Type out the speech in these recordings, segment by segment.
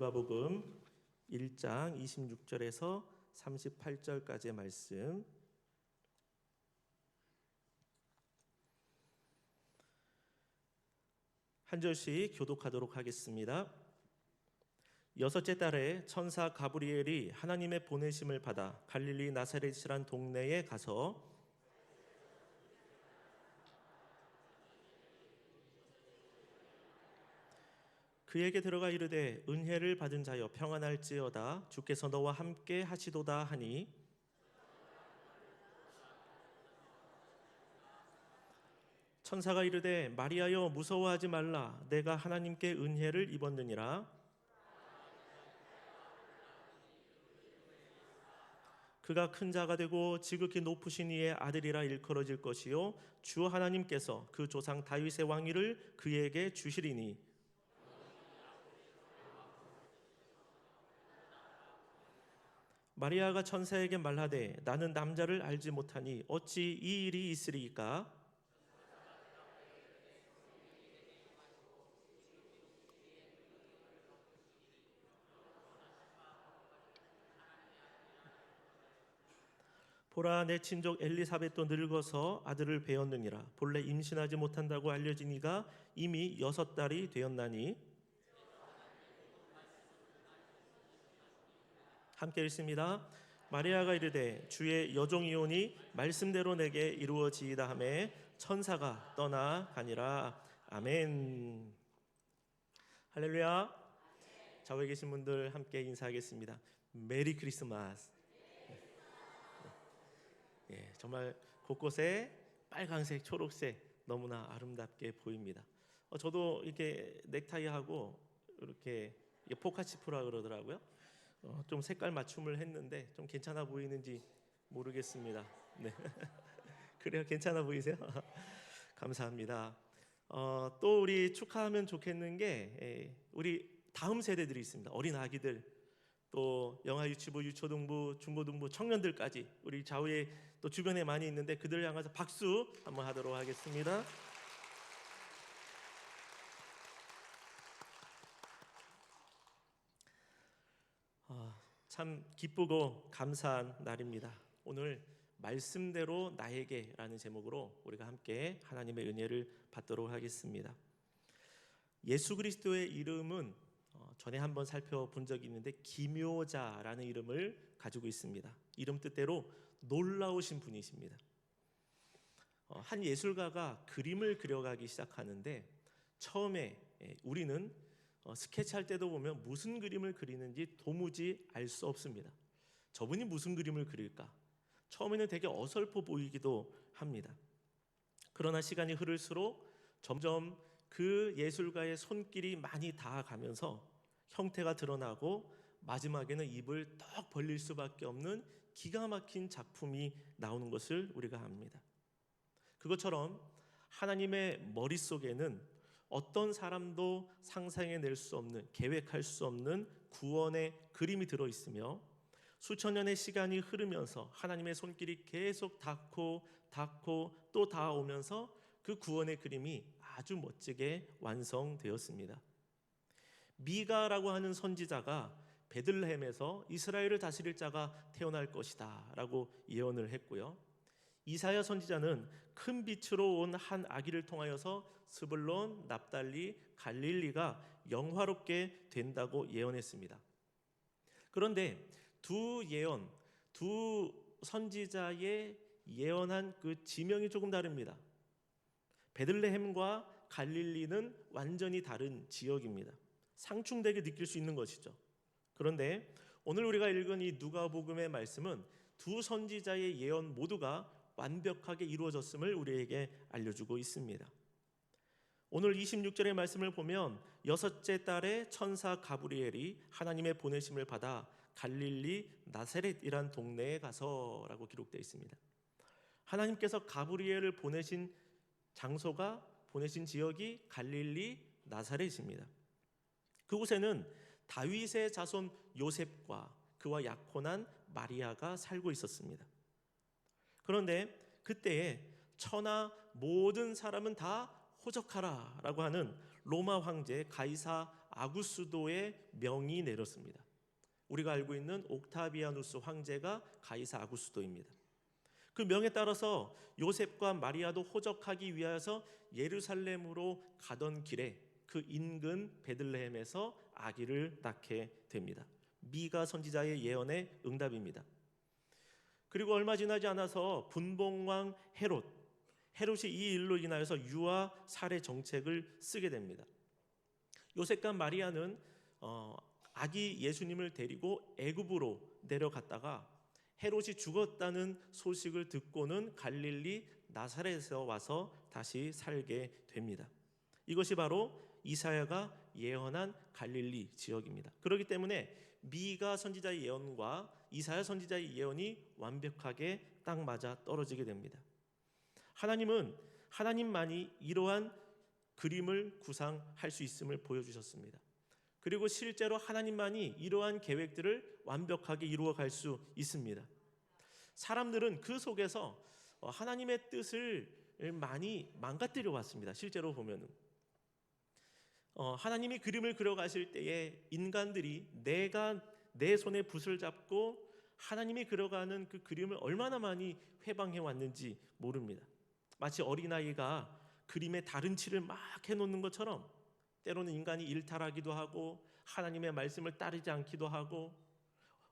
누가복음 1장 26절에서 38절까지의 말씀 한 절씩 교독하도록 하겠습니다. 여섯째 달에 천사 가브리엘이 하나님의 보내심을 받아 갈릴리 나사렛이란 동네에 가서 그에게 들어가 이르되 은혜를 받은 자여 평안할지어다. 주께서 너와 함께 하시도다 하니. 천사가 이르되 마리아여 무서워하지 말라. 내가 하나님께 은혜를 입었느니라. 그가 큰 자가 되고 지극히 높으신 이의 아들이라 일컬어질 것이요 주 하나님께서 그 조상 다윗의 왕위를 그에게 주시리니 마리아가 천사에게 말하되 나는 남자를 알지 못하니 어찌 이 일이 있으리이까? 보라 내 친족 엘리사벳도 늙어서 아들을 배었느니라. 본래 임신하지 못한다고 알려지니가 이미 여섯 달이 되었나니 함께 읽습니다. 마리아가 이르되 주의 여종이오니 말씀대로 내게 이루어지이다 하매 천사가 떠나 가니라 아멘. 할렐루야. 좌우에 계신 분들 함께 인사하겠습니다. 메리 크리스마스. 예, 정말 곳곳에 빨강색, 초록색 너무나 아름답게 보입니다. 어, 저도 이렇게 넥타이하고 이렇게 포카치프라 그러더라고요. 어, 좀 색깔 맞춤을 했는데 좀 괜찮아 보이는지 모르겠습니다. 네, 그래요, 괜찮아 보이세요? 감사합니다. 어, 또 우리 축하하면 좋겠는 게 에, 우리 다음 세대들이 있습니다. 어린 아기들 또 영아 유치부, 유초등부, 중고등부 청년들까지 우리 좌우에 또 주변에 많이 있는데 그들을 향해서 박수 한번 하도록 하겠습니다. 아, 참 기쁘고 감사한 날입니다. 오늘 말씀대로 나에게라는 제목으로 우리가 함께 하나님의 은혜를 받도록 하겠습니다. 예수 그리스도의 이름은 어, 전에 한번 살펴본 적이 있는데 기묘자라는 이름을 가지고 있습니다. 이름 뜻대로 놀라우신 분이십니다. 어, 한 예술가가 그림을 그려가기 시작하는데 처음에 예, 우리는 어, 스케치할 때도 보면 무슨 그림을 그리는지 도무지 알 수 없습니다. 저분이 무슨 그림을 그릴까? 처음에는 되게 어설퍼 보이기도 합니다. 그러나 시간이 흐를수록 점점 그 예술가의 손길이 많이 닿아가면서 형태가 드러나고 마지막에는 입을 떡 벌릴 수밖에 없는 기가 막힌 작품이 나오는 것을 우리가 압니다. 그것처럼 하나님의 머릿속에는 어떤 사람도 상상해낼 수 없는, 계획할 수 없는 구원의 그림이 들어 있으며 수천 년의 시간이 흐르면서 하나님의 손길이 계속 닿고 닿고 또 닿아오면서 그 구원의 그림이 아주 멋지게 완성되었습니다. 미가라고 하는 선지자가 베들레헴에서 이스라엘을 다스릴 자가 태어날 것이다라고 예언을 했고요. 이사야 선지자는 큰 빛으로 온 한 아기를 통하여서 스불론, 납달리, 갈릴리가 영화롭게 된다고 예언했습니다. 그런데 두 예언, 두 선지자의 예언한 그 지명이 조금 다릅니다. 베들레헴과 갈릴리는 완전히 다른 지역입니다. 상충되게 느낄 수 있는 것이죠. 그런데 오늘 우리가 읽은 이 누가복음의 말씀은 두 선지자의 예언 모두가 완벽하게 이루어졌음을 우리에게 알려주고 있습니다. 오늘 26절의 말씀을 보면 여섯째 달에 천사 가브리엘이 하나님의 보내심을 받아 갈릴리 나세렛이란 동네에 가서라고 기록되어 있습니다. 하나님께서 가브리엘을 보내신 장소가 보내신 지역이 갈릴리 나사렛입니다. 그곳에는 다윗의 자손 요셉과 그와 약혼한 마리아가 살고 있었습니다. 그런데 그때에 천하 모든 사람은 다 호적하라라고 하는 로마 황제 가이사 아구스도의 명이 내렸습니다. 우리가 알고 있는 옥타비아누스 황제가 가이사 아구스도입니다. 그 명에 따라서 요셉과 마리아도 호적하기 위하여서 예루살렘으로 가던 길에 그 인근 베들레헴에서 아기를 낳게 됩니다. 미가 선지자의 예언의 응답입니다. 그리고 얼마 지나지 않아서 분봉왕 헤롯 헤롯이 이 일로 인하여서 유아 살해 정책을 쓰게 됩니다. 요셉과 마리아는 어, 아기 예수님을 데리고 애굽으로 내려갔다가 헤롯이 죽었다는 소식을 듣고는 갈릴리 나사렛에서 와서 다시 살게 됩니다. 이것이 바로 이사야가 예언한 갈릴리 지역입니다. 그렇기 때문에 미가 선지자의 예언과 이사야 선지자의 예언이 완벽하게 딱 맞아 떨어지게 됩니다. 하나님은 하나님만이 이러한 그림을 구상할 수 있음을 보여주셨습니다. 그리고 실제로 하나님만이 이러한 계획들을 완벽하게 이루어 갈 수 있습니다. 사람들은 그 속에서 어, 하나님의 뜻을 많이 망가뜨려 왔습니다. 실제로 보면은 어, 하나님이 그림을 그려 가실 때에 인간들이 내가 내 손에 붓을 잡고 하나님이 그려가는 그 그림을 얼마나 많이 회방해 왔는지 모릅니다. 마치 어린아이가 그림에 다른 칠을 막 해놓는 것처럼 때로는 인간이 일탈하기도 하고 하나님의 말씀을 따르지 않기도 하고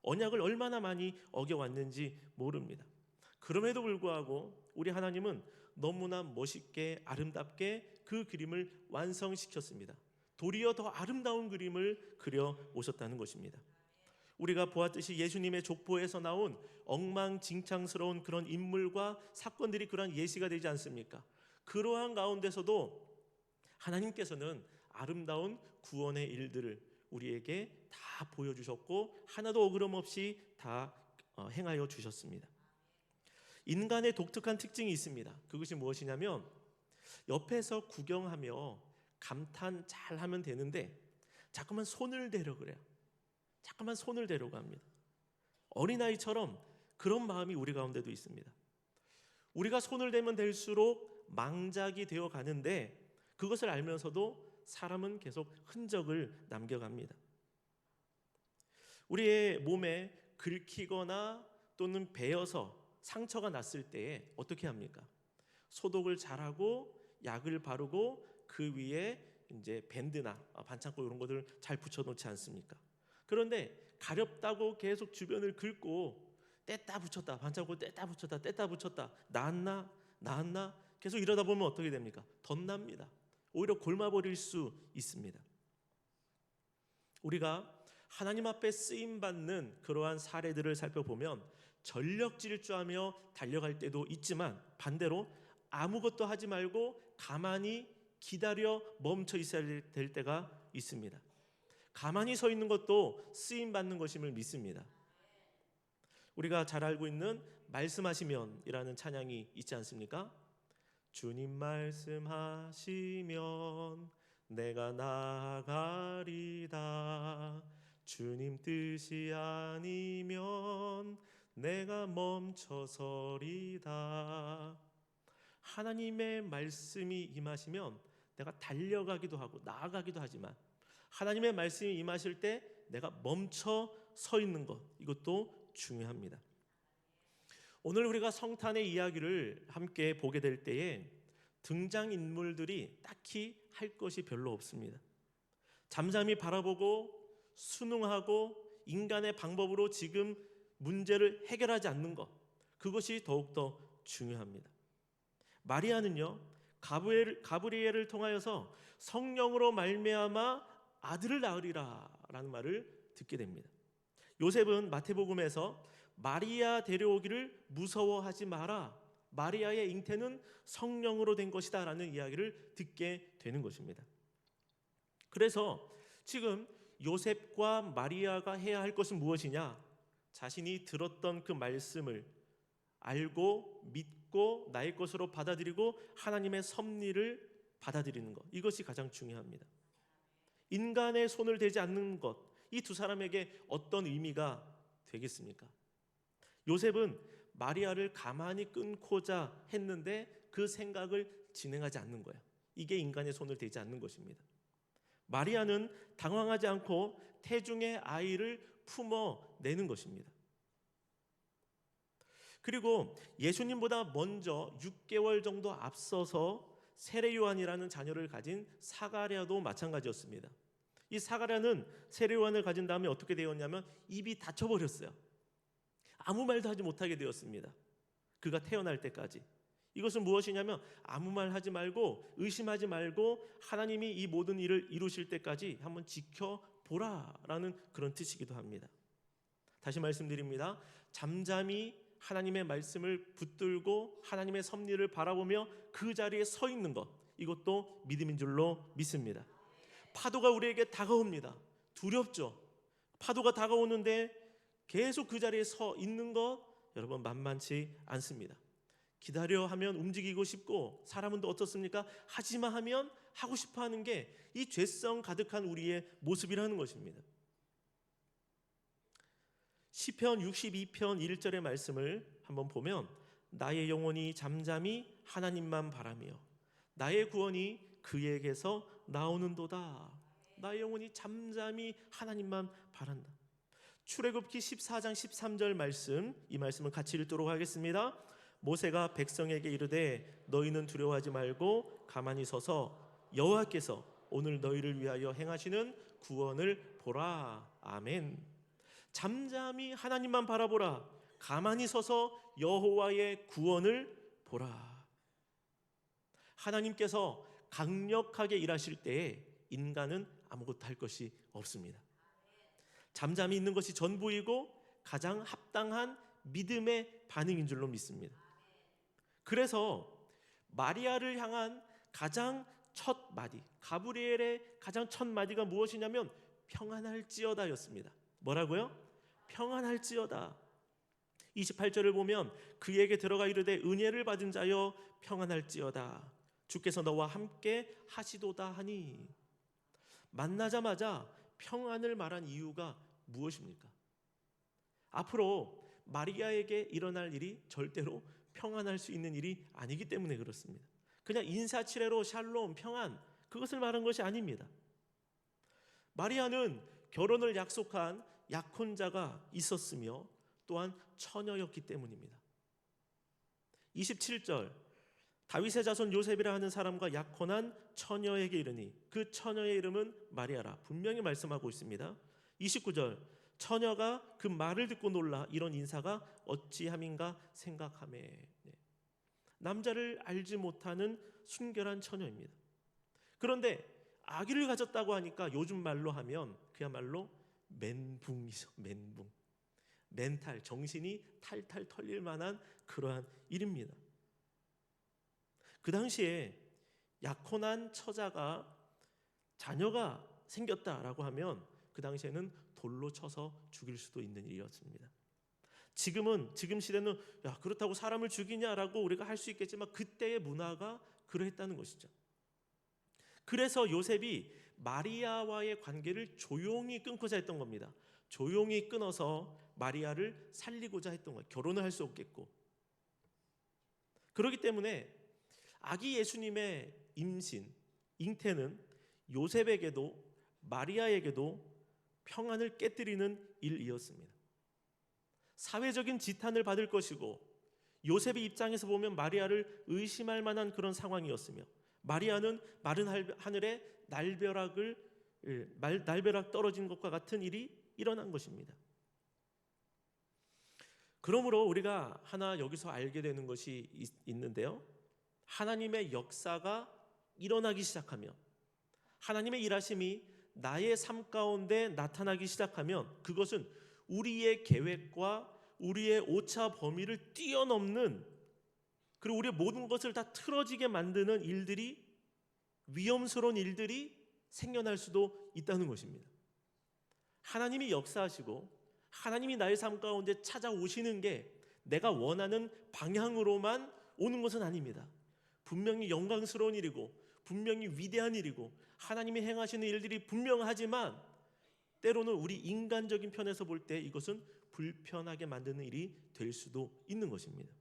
언약을 얼마나 많이 어겨왔는지 모릅니다. 그럼에도 불구하고 우리 하나님은 너무나 멋있게 아름답게 그 그림을 완성시켰습니다. 도리어 더 아름다운 그림을 그려 오셨다는 것입니다. 우리가 보았듯이 예수님의 족보에서 나온 엉망진창스러운 그런 인물과 사건들이 그러한 예시가 되지 않습니까? 그러한 가운데서도 하나님께서는 아름다운 구원의 일들을 우리에게 다 보여주셨고 하나도 어그럼 없이 다 어, 행하여 주셨습니다. 인간의 독특한 특징이 있습니다. 그것이 무엇이냐면 옆에서 구경하며 감탄 잘 하면 되는데 자꾸만 손을 대려 그래요. 자꾸만 손을 대려고 합니다. 어린아이처럼 그런 마음이 우리 가운데도 있습니다. 우리가 손을 대면 될수록 망작이 되어 가는데 그것을 알면서도 사람은 계속 흔적을 남겨갑니다. 우리의 몸에 긁히거나 또는 베어서 상처가 났을 때에 어떻게 합니까? 소독을 잘하고 약을 바르고 그 위에 이제 밴드나 반창고 이런 것들 잘 붙여놓지 않습니까? 그런데 가렵다고 계속 주변을 긁고 뗐다 붙였다 반창고 뗐다 붙였다 뗐다 붙였다 나았나 나았나 계속 이러다 보면 어떻게 됩니까? 덧납니다. 오히려 골마버릴 수 있습니다. 우리가 하나님 앞에 쓰임 받는 그러한 사례들을 살펴보면 전력 질주하며 달려갈 때도 있지만 반대로 아무것도 하지 말고 가만히 기다려 멈춰 있어야 될 때가 있습니다. 가만히 서 있는 것도 쓰임 받는 것임을 믿습니다. 우리가 잘 알고 있는 말씀하시면이라는 찬양이 있지 않습니까? 주님 말씀하시면 내가 나가리다. 주님 뜻이 아니면 내가 멈춰서리다. 하나님의 말씀이 임하시면 내가 달려가기도 하고 나아가기도 하지만 하나님의 말씀이 임하실 때 내가 멈춰 서 있는 것 이것도 중요합니다. 오늘 우리가 성탄의 이야기를 함께 보게 될 때에 등장 인물들이 딱히 할 것이 별로 없습니다. 잠잠히 바라보고 순응하고 인간의 방법으로 지금 문제를 해결하지 않는 것 그것이 더욱더 중요합니다. 마리아는요 가브리엘, 가브리엘을 통하여서 성령으로 말미암아 아들을 낳으리라라는 말을 듣게 됩니다. 요셉은 마태복음에서 마리아 데려오기를 무서워하지 마라. 마리아의 잉태는 성령으로 된 것이다라는 이야기를 듣게 되는 것입니다. 그래서 지금 요셉과 마리아가 해야 할 것은 무엇이냐? 자신이 들었던 그 말씀을 알고 믿고 나의 것으로 받아들이고 하나님의 섭리를 받아들이는 것. 이것이 가장 중요합니다. 인간의 손을 대지 않는 것. 이 두 사람에게 어떤 의미가 되겠습니까? 요셉은 마리아를 가만히 끊고자 했는데 그 생각을 진행하지 않는 거야. 이게 인간의 손을 대지 않는 것입니다. 마리아는 당황하지 않고 태중의 아이를 품어 내는 것입니다. 그리고 예수님보다 먼저 6개월 정도 앞서서 세례 요한이라는 자녀를 가진 사가랴도 마찬가지였습니다. 이 사가랴는 세례 요한을 가진 다음에 어떻게 되었냐면 입이 닫혀 버렸어요. 아무 말도 하지 못하게 되었습니다. 그가 태어날 때까지. 이것은 무엇이냐면 아무 말 하지 말고 의심하지 말고 하나님이 이 모든 일을 이루실 때까지 한번 지켜 보라라는 그런 뜻이기도 합니다. 다시 말씀드립니다. 잠잠히 하나님의 말씀을 붙들고 하나님의 섭리를 바라보며 그 자리에 서 있는 것 이것도 믿음인 줄로 믿습니다. 파도가 우리에게 다가옵니다. 두렵죠. 파도가 다가오는데 계속 그 자리에 서 있는 것 여러분 만만치 않습니다. 기다려 하면 움직이고 싶고 사람은 또 어떻습니까? 하지마 하면 하고 싶어 하는 게 이 죄성 가득한 우리의 모습이라는 것입니다. 시편 62편 1절의 말씀을 한번 보면 나의 영혼이 잠잠히 하나님만 바라며 나의 구원이 그에게서 나오는도다. 나의 영혼이 잠잠히 하나님만 바란다. 출애굽기 14장 13절 말씀 이 말씀을 같이 읽도록 하겠습니다. 모세가 백성에게 이르되 너희는 두려워하지 말고 가만히 서서 여호와께서 오늘 너희를 위하여 행하시는 구원을 보라. 아멘. 잠잠히 하나님만 바라보라. 가만히 서서 여호와의 구원을 보라. 하나님께서 강력하게 일하실 때에 인간은 아무것도 할 것이 없습니다. 잠잠히 있는 것이 전부이고 가장 합당한 믿음의 반응인 줄로 믿습니다. 그래서 마리아를 향한 가장 첫 마디, 가브리엘의 가장 첫 마디가 무엇이냐면 평안할지어다였습니다. 뭐라고요? 평안할지어다. 28절을 보면 그에게 들어가 이르되 은혜를 받은 자여 평안할지어다. 주께서 너와 함께 하시도다 하니 만나자마자 평안을 말한 이유가 무엇입니까? 앞으로 마리아에게 일어날 일이 절대로 평안할 수 있는 일이 아니기 때문에 그렇습니다. 그냥 인사치레로 샬롬 평안 그것을 말한 것이 아닙니다. 마리아는 결혼을 약속한 약혼자가 있었으며 또한 처녀였기 때문입니다. 27절 다윗의 자손 요셉이라 하는 사람과 약혼한 처녀에게 이르니 그 처녀의 이름은 마리아라 분명히 말씀하고 있습니다. 29절 처녀가 그 말을 듣고 놀라 이런 인사가 어찌함인가 생각함에 네. 남자를 알지 못하는 순결한 처녀입니다. 그런데 아기를 가졌다고 하니까 요즘 말로 하면 그야말로 멘붕이죠. 멘붕. 멘탈 정신이 탈탈 털릴 만한 그러한 일입니다. 그 당시에 약혼한 처자가 자녀가 생겼다라고 하면 그 당시에는 돌로 쳐서 죽일 수도 있는 일이었습니다. 지금은 지금 시대는 야 그렇다고 사람을 죽이냐라고 우리가 할 수 있겠지만 그때의 문화가 그러했다는 것이죠. 그래서 요셉이 마리아와의 관계를 조용히 끊고자 했던 겁니다. 조용히 끊어서 마리아를 살리고자 했던 거예요. 결혼을 할 수 없겠고. 그렇기 때문에 아기 예수님의 임신, 잉태는 요셉에게도 마리아에게도 평안을 깨뜨리는 일이었습니다. 사회적인 지탄을 받을 것이고 요셉의 입장에서 보면 마리아를 의심할 만한 그런 상황이었으며 마리아는 마른 하늘에 날벼락을 예, 날벼락 떨어진 것과 같은 일이 일어난 것입니다. 그러므로 우리가 하나 여기서 알게 되는 것이 있는데요. 하나님의 역사가 일어나기 시작하면 하나님의 일하심이 나의 삶 가운데 나타나기 시작하면 그것은 우리의 계획과 우리의 오차 범위를 뛰어넘는 그리고 우리의 모든 것을 다 틀어지게 만드는 일들이 위험스러운 일들이 생겨날 수도 있다는 것입니다. 하나님이 역사하시고 하나님이 나의 삶 가운데 찾아오시는 게 내가 원하는 방향으로만 오는 것은 아닙니다. 분명히 영광스러운 일이고 분명히 위대한 일이고 하나님이 행하시는 일들이 분명하지만 때로는 우리 인간적인 편에서 볼 때 이것은 불편하게 만드는 일이 될 수도 있는 것입니다.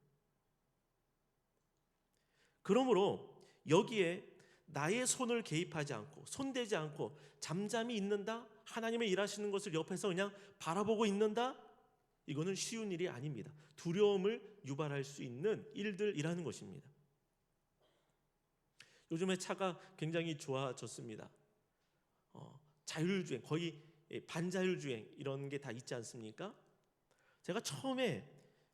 그러므로 여기에 나의 손을 개입하지 않고 손대지 않고 잠잠히 있는다. 하나님의 일하시는 것을 옆에서 그냥 바라보고 있는다. 이거는 쉬운 일이 아닙니다. 두려움을 유발할 수 있는 일들이라는 것입니다. 요즘에 차가 굉장히 좋아졌습니다. 어, 자율주행 거의 예, 반자율주행 이런 게 다 있지 않습니까? 제가 처음에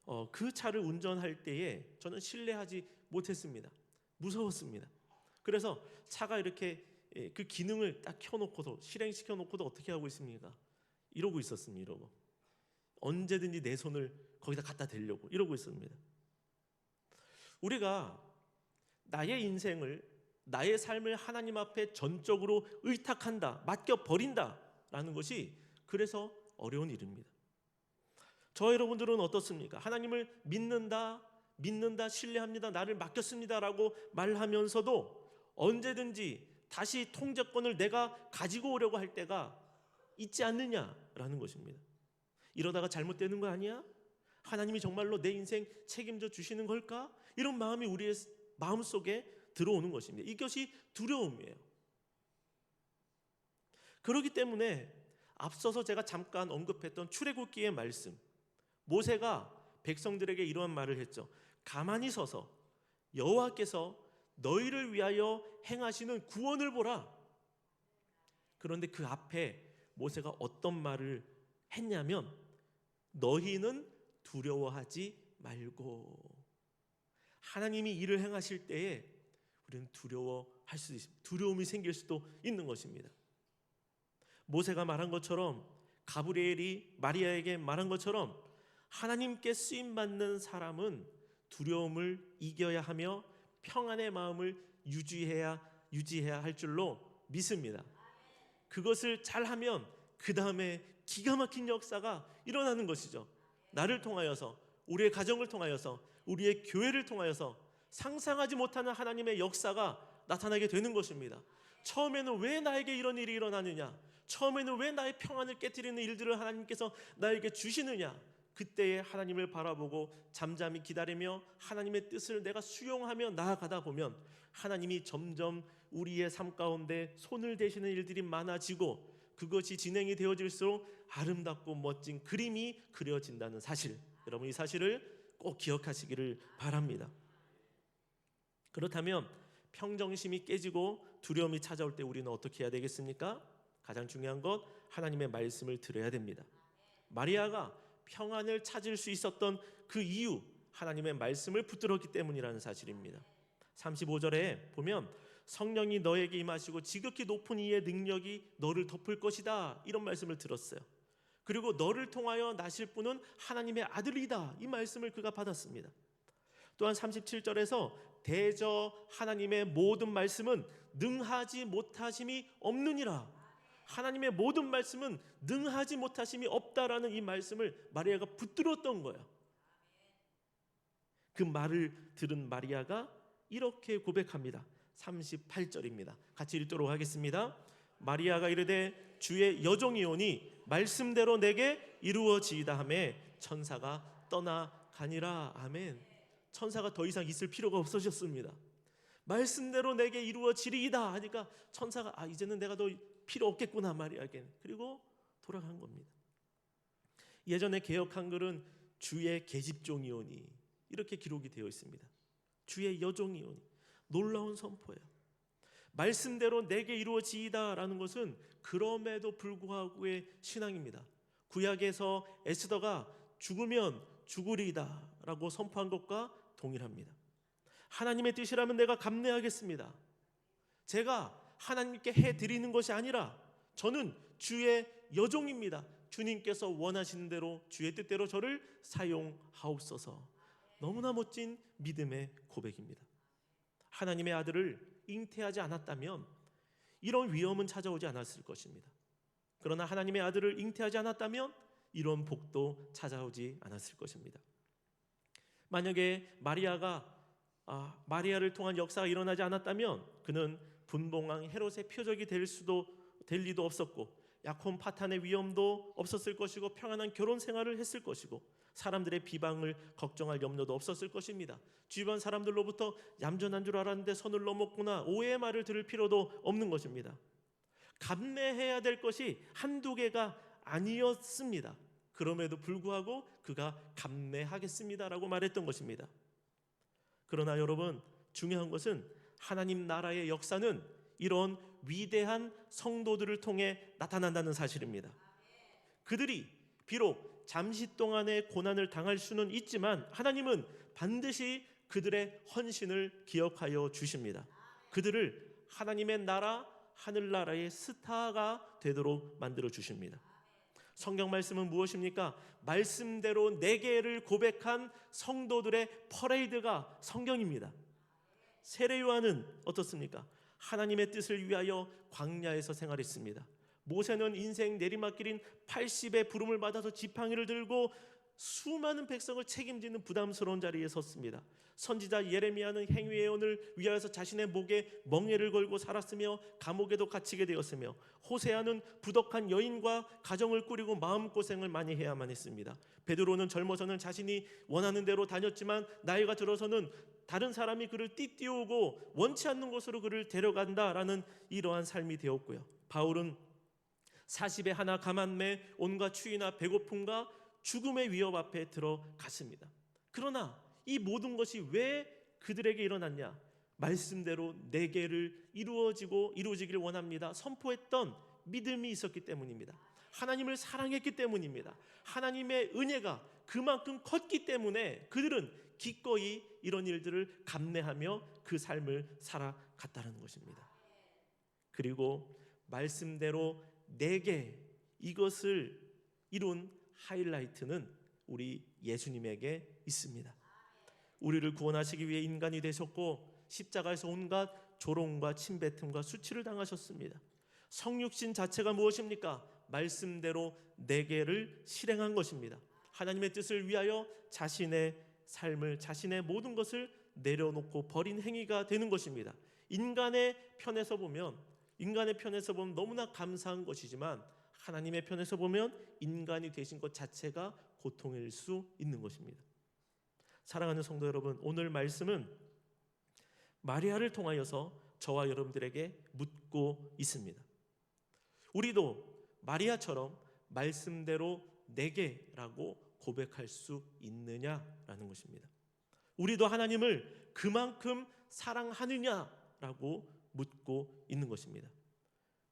어, 그 차를 운전할 때에 저는 신뢰하지 못했습니다. 무서웠습니다. 그래서 차가 이렇게 예, 그 기능을 딱 켜놓고도 실행시켜 놓고도 어떻게 하고 있습니까? 이러고 있었습니다. 이러고 언제든지 내 손을 거기다 갖다 대려고 이러고 있습니다. 우리가 나의 인생을 나의 삶을 하나님 앞에 전적으로 의탁한다, 맡겨 버린다라는 것이 그래서 어려운 일입니다. 저 여러분들은 어떻습니까? 하나님을 믿는다, 믿는다, 신뢰합니다, 나를 맡겼습니다라고 말하면서도 언제든지 다시 통제권을 내가 가지고 오려고 할 때가 있지 않느냐라는 것입니다. 이러다가 잘못되는 거 아니야? 하나님이 정말로 내 인생 책임져 주시는 걸까? 이런 마음이 우리의 마음 속에 들어오는 것입니다. 이것이 두려움이에요. 그렇기 때문에 앞서서 제가 잠깐 언급했던 출애굽기의 말씀, 모세가 백성들에게 이러한 말을 했죠. 가만히 서서 여호와께서 너희를 위하여 행하시는 구원을 보라. 그런데 그 앞에 모세가 어떤 말을 했냐면 너희는 두려워하지 말고 하나님이 일을 행하실 때에 우리는 두려워할 수 있습니다. 두려움이 생길 수도 있는 것입니다. 모세가 말한 것처럼 가브리엘이 마리아에게 말한 것처럼 하나님께 쓰임 받는 사람은 두려움을 이겨야 하며 평안의 마음을 유지해야 유지해야 할 줄로 믿습니다. 그것을 잘하면 그 다음에 기가 막힌 역사가 일어나는 것이죠. 나를 통하여서 우리의 가정을 통하여서 우리의 교회를 통하여서 상상하지 못하는 하나님의 역사가 나타나게 되는 것입니다. 처음에는 왜 나에게 이런 일이 일어나느냐? 처음에는 왜 나의 평안을 깨뜨리는 일들을 하나님께서 나에게 주시느냐? 그때에 하나님을 바라보고 잠잠히 기다리며 하나님의 뜻을 내가 수용하며 나아가다 보면 하나님이 점점 우리의 삶 가운데 손을 대시는 일들이 많아지고 그것이 진행이 되어질수록 아름답고 멋진 그림이 그려진다는 사실. 여러분 이 사실을 꼭 기억하시기를 바랍니다. 그렇다면 평정심이 깨지고 두려움이 찾아올 때 우리는 어떻게 해야 되겠습니까? 가장 중요한 것 하나님의 말씀을 들어야 됩니다. 마리아가 평안을 찾을 수 있었던 그 이유 하나님의 말씀을 붙들었기 때문이라는 사실입니다. 35절에 보면 성령이 너에게 임하시고 지극히 높은 이의 능력이 너를 덮을 것이다. 이런 말씀을 들었어요. 그리고 너를 통하여 나실 분은 하나님의 아들이다. 이 말씀을 그가 받았습니다. 또한 37절에서 대저 하나님의 모든 말씀은 능하지 못하심이 없느니라. 하나님의 모든 말씀은 능하지 못하심이 없다라는 이 말씀을 마리아가 붙들었던 거예요. 그 말을 들은 마리아가 이렇게 고백합니다. 38절입니다. 같이 읽도록 하겠습니다. 마리아가 이르되 주의 여종이오니 말씀대로 내게 이루어지이다 하매 천사가 떠나가니라. 아멘. 천사가 더 이상 있을 필요가 없어졌습니다. 말씀대로 내게 이루어지리이다 하니까 천사가 아 이제는 내가 더 필요 없겠구나 마리아에게 그리고 돌아간 겁니다. 예전에 개혁 한글은 주의 계집종이오니 이렇게 기록이 되어 있습니다. 주의 여종이오니 놀라운 선포예요. 말씀대로 내게 이루어지이다라는 것은 그럼에도 불구하고의 신앙입니다. 구약에서 에스더가 죽으면 죽으리이다라고 선포한 것과 동일합니다. 하나님의 뜻이라면 내가 감내하겠습니다. 제가 하나님께 해 드리는 것이 아니라 저는 주의 여종입니다. 주님께서 원하시는 대로 주의 뜻대로 저를 사용하옵소서. 너무나 멋진 믿음의 고백입니다. 하나님의 아들을 잉태하지 않았다면 이런 위험은 찾아오지 않았을 것입니다. 그러나 하나님의 아들을 잉태하지 않았다면 이런 복도 찾아오지 않았을 것입니다. 만약에 마리아가 아, 마리아를 통한 역사가 일어나지 않았다면 그는 분봉왕 헤롯의 표적이 될 수도 될 리도 없었고 약혼 파탄의 위험도 없었을 것이고 평안한 결혼 생활을 했을 것이고 사람들의 비방을 걱정할 염려도 없었을 것입니다. 주변 사람들로부터 얌전한 줄 알았는데 선을 넘었구나 오해의 말을 들을 필요도 없는 것입니다. 감내해야 될 것이 한두 개가 아니었습니다. 그럼에도 불구하고 그가 감내하겠습니다라고 말했던 것입니다. 그러나 여러분 중요한 것은 하나님 나라의 역사는 이런 위대한 성도들을 통해 나타난다는 사실입니다. 그들이 비록 잠시 동안의 고난을 당할 수는 있지만 하나님은 반드시 그들의 헌신을 기억하여 주십니다. 그들을 하나님의 나라 하늘나라의 스타가 되도록 만들어 주십니다. 성경 말씀은 무엇입니까? 말씀대로 네 개를 고백한 성도들의 퍼레이드가 성경입니다. 세례 요한은 어떻습니까? 하나님의 뜻을 위하여 광야에서 생활했습니다. 모세는 인생 내리막길인 80의 부름을 받아서 지팡이를 들고 수많은 백성을 책임지는 부담스러운 자리에 섰습니다. 선지자 예레미야는 행위의 언을 위하여서 자신의 목에 멍에를 걸고 살았으며 감옥에도 갇히게 되었으며 호세아는 부덕한 여인과 가정을 꾸리고 마음고생을 많이 해야만 했습니다. 베드로는 젊어서는 자신이 원하는 대로 다녔지만 나이가 들어서는 다른 사람이 그를 띠띠우고 원치 않는 곳으로 그를 데려간다라는 이러한 삶이 되었고요. 바울은 40에 하나 가만매 온갖 추위나 배고픔과 죽음의 위협 앞에 들어갔습니다. 그러나 이 모든 것이 왜 그들에게 일어났냐? 말씀대로 내 개를 이루어지고 이루어지기를 원합니다. 선포했던 믿음이 있었기 때문입니다. 하나님을 사랑했기 때문입니다. 하나님의 은혜가 그만큼 컸기 때문에 그들은 기꺼이 이런 일들을 감내하며 그 삶을 살아갔다는 것입니다. 그리고 말씀대로 내게 이것을 이룬 하이라이트는 우리 예수님에게 있습니다. 우리를 구원하시기 위해 인간이 되셨고 십자가에서 온갖 조롱과 침뱉음과 수치를 당하셨습니다. 성육신 자체가 무엇입니까? 말씀대로 내게를 실행한 것입니다. 하나님의 뜻을 위하여 자신의 삶을 자신의 모든 것을 내려놓고 버린 행위가 되는 것입니다. 인간의 편에서 보면 인간의 편에서 보면 너무나 감사한 것이지만 하나님의 편에서 보면 인간이 되신 것 자체가 고통일 수 있는 것입니다. 사랑하는 성도 여러분, 오늘 말씀은 마리아를 통하여서 저와 여러분들에게 묻고 있습니다. 우리도 마리아처럼 말씀대로 내게라고 고백할 수 있느냐라는 것입니다. 우리도 하나님을 그만큼 사랑하느냐라고 묻고 있는 것입니다.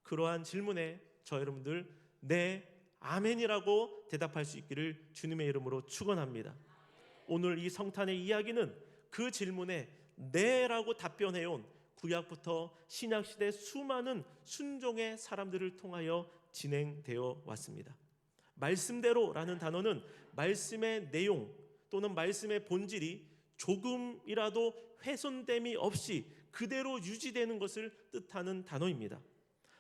그러한 질문에 저 여러분들 네 아멘이라고 대답할 수 있기를 주님의 이름으로 축원합니다. 오늘 이 성탄의 이야기는 그 질문에 네라고 답변해 온 구약부터 신약 시대 수많은 순종의 사람들을 통하여 진행되어 왔습니다. 말씀대로라는 단어는 말씀의 내용 또는 말씀의 본질이 조금이라도 훼손됨이 없이 그대로 유지되는 것을 뜻하는 단어입니다.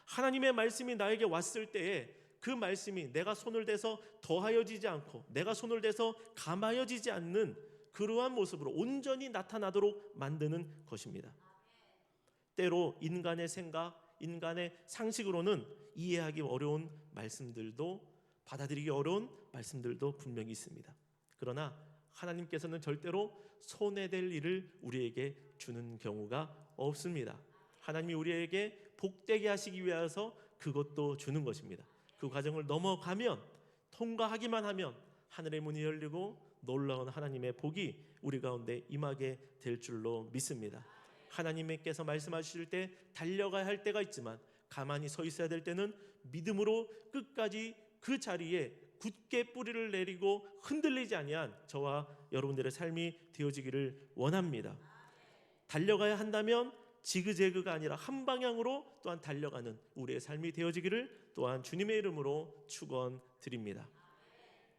하나님의 말씀이 나에게 왔을 때에 그 말씀이 내가 손을 대서 더하여지지 않고 내가 손을 대서 감하여지지 않는 그러한 모습으로 온전히 나타나도록 만드는 것입니다. 때로 인간의 생각, 인간의 상식으로는 이해하기 어려운 말씀들도 받아들이기 어려운 말씀들도 분명히 있습니다. 그러나 하나님께서는 절대로 손해될 일을 우리에게 주는 경우가 없습니다. 하나님이 우리에게 복되게 하시기 위해서 그것도 주는 것입니다. 그 과정을 넘어가면 통과하기만 하면 하늘의 문이 열리고 놀라운 하나님의 복이 우리 가운데 임하게 될 줄로 믿습니다. 하나님께서 말씀하실 때 달려가야 할 때가 있지만 가만히 서 있어야 될 때는 믿음으로 끝까지 그 자리에 굳게 뿌리를 내리고 흔들리지 아니한 저와 여러분들의 삶이 되어지기를 원합니다. 달려가야 한다면 지그재그가 아니라 한 방향으로 또한 달려가는 우리의 삶이 되어지기를 또한 주님의 이름으로 축원드립니다.